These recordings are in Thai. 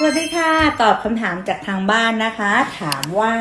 สวัสดีค่ะ ตอบคำถามจากทางบ้านนะคะ ถามว่า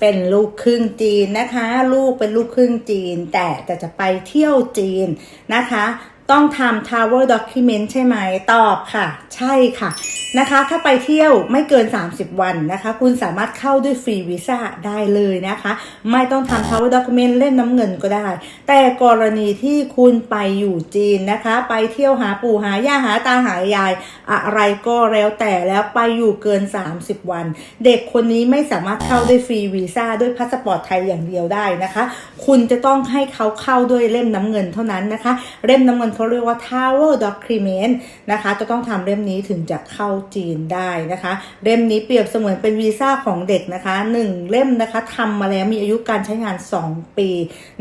เป็นลูกครึ่งจีนนะคะ ลูกเป็นลูกครึ่งจีน แต่แต่จะไปเที่ยวจีนนะคะ ต้องทำ travel document ใช่ไหม ตอบค่ะ ใช่ค่ะนะคะ ถ้าไปเที่ยวไม่เกิน 30 วันนะคะ คุณสามารถเข้าด้วยฟรีวีซ่าได้เลยนะคะ ไม่ต้องทำ travel document เล่นน้ำเงินก็ได้ แต่กรณีที่คุณไปอยู่จีนนะคะ ไปเที่ยวหาปู่หาย่าหาตาหายาย อะไรก็แล้วแต่แล้วไปอยู่เกิน 30 วัน เด็กคนนี้ไม่สามารถเข้าด้วยฟรีวีซ่าด้วยพาสปอร์ตไทยอย่างเดียวได้นะคะ คุณจะต้องให้เขาเข้าด้วยเล่มน้ำเงินเท่านั้นนะคะ เล่มน้ำเงินเขาเรียกว่า travel document นะคะ จะต้องทำเล่มนี้ถึงจะเข้าจีนได้นะคะ เล่มนี้เปรียบเสมือนเป็นวีซ่าของเด็กนะคะหนึ่งเล่มนะคะทำมาแล้วมีอายุการใช้งาน 2 ปี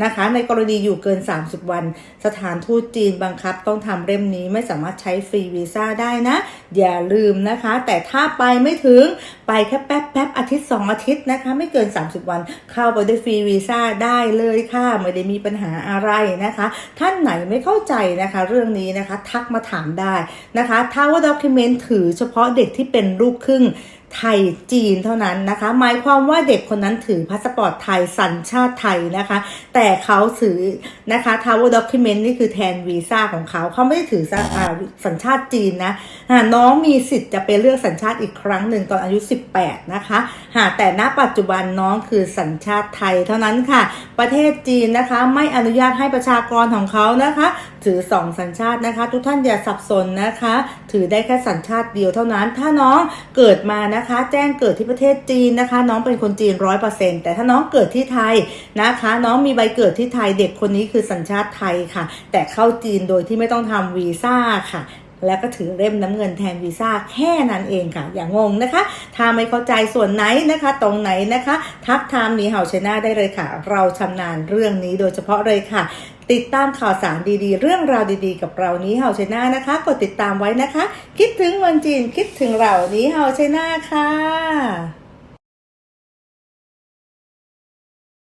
นะคะ ในกรณีอยู่เกิน 30 วัน สถานทูตจีนบังคับ ต้องทำเล่มนี้ไม่สามารถใช้ฟรีวีซ่าได้นะ อย่าลืมนะคะ แต่ถ้าไปไม่ถึงไปแค่แป๊บแป๊บอาทิตย์ 2 อาทิตย์นะคะ ไม่เกิน 30 วันเข้าไปได้ฟรีวีซ่าได้เลยค่ะไม่ได้มีปัญหาอะไรนะคะ ท่านไหนไม่เข้าใจนะคะเรื่องนี้นะคะ ทักมาถามได้นะคะ ถ้าว่าด็อกิเมนต์ถือเฉพาะเด็กที่เป็นลูกครึ่ง ไทยจีนเท่านั้นนะคะ หมายความว่าเด็กคนนั้นถือพาสปอร์ตไทยสัญชาติไทยนะคะ แต่เขาถือนะคะ travel document นี่คือแทนวีซ่าของเขาเขาไม่ได้ถือสัญชาติจีนนะอ่าน้องมีสิทธิ์จะไปเลือกสัญชาติอีกครั้งหนึ่งตอนอายุ 18 นะคะหาแต่ณปัจจุบันน้องคือสัญชาติไทยเท่านั้นค่ะ ประเทศจีนนะคะไม่อนุญาตให้ประชากรของเขานะคะ ถือสองสัญชาตินะคะ ทุกท่านอย่าสับสนนะคะ ถือได้แค่สัญชาติเดียวเท่านั้น ถ้าน้องเกิดมานะคะ แจ้งเกิดที่ประเทศจีนนะคะ น้องเป็นคนจีนร้อยเปอร์เซ็นแต่ถ้าน้องเกิดที่ไทยนะคะ น้องมีใบเกิดที่ไทยเด็กคนนี้คือสัญชาติไทยค่ะ แต่เข้าจีนโดยที่ไม่ต้องทำวีซ่าค่ะ แล้วก็ถือเล่มน้ำเงินแทนวีซ่าแค่นั้นเองค่ะ อย่างงงนะคะ ถ้าไม่เข้าใจส่วนไหนนะคะ ตรงไหนนะคะ ทักทามนีเห่าชนะได้เลยค่ะ เราชำนาญเรื่องนี้โดยเฉพาะเลยค่ะ ติดตามข่าวสารดีๆ เรื่องราวดีๆ กับเรานี้เฮาชนะนะคะ กดติดตามไว้นะคะ คิดถึงวันจีนคิดถึงเรานี้เฮาชนะค่ะ